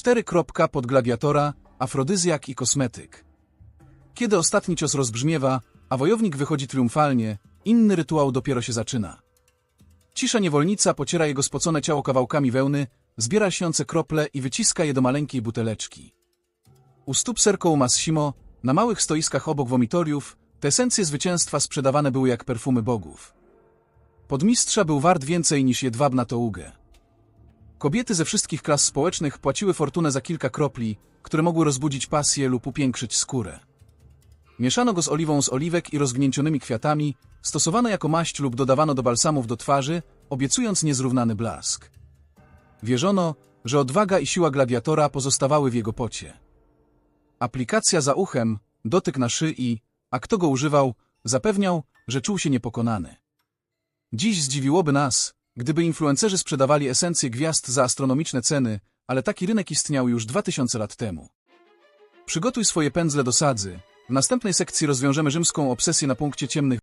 Cztery kropka pod gladiatora, afrodyzjak i kosmetyk. Kiedy ostatni cios rozbrzmiewa, a wojownik wychodzi triumfalnie, inny rytuał dopiero się zaczyna. Cisza niewolnica pociera jego spocone ciało kawałkami wełny, zbiera lśniące krople i wyciska je do maleńkiej buteleczki. U stóp Serko Massimo, na małych stoiskach obok womitoriów, te esencje zwycięstwa sprzedawane były jak perfumy bogów. Podmistrza był wart więcej niż jedwabna toługę. Kobiety ze wszystkich klas społecznych płaciły fortunę za kilka kropli, które mogły rozbudzić pasję lub upiększyć skórę. Mieszano go z oliwą z oliwek i rozgnięcionymi kwiatami, stosowano jako maść lub dodawano do balsamów do twarzy, obiecując niezrównany blask. Wierzono, że odwaga i siła gladiatora pozostawały w jego pocie. Aplikacja za uchem, dotyk na szyi, a kto go używał, zapewniał, że czuł się niepokonany. Dziś zdziwiłoby nas, gdyby influencerzy sprzedawali esencje gwiazd za astronomiczne ceny, ale taki rynek istniał już 2000 lat temu. Przygotuj swoje pędzle do sadzy. W następnej sekcji rozwiążemy rzymską obsesję na punkcie ciemnych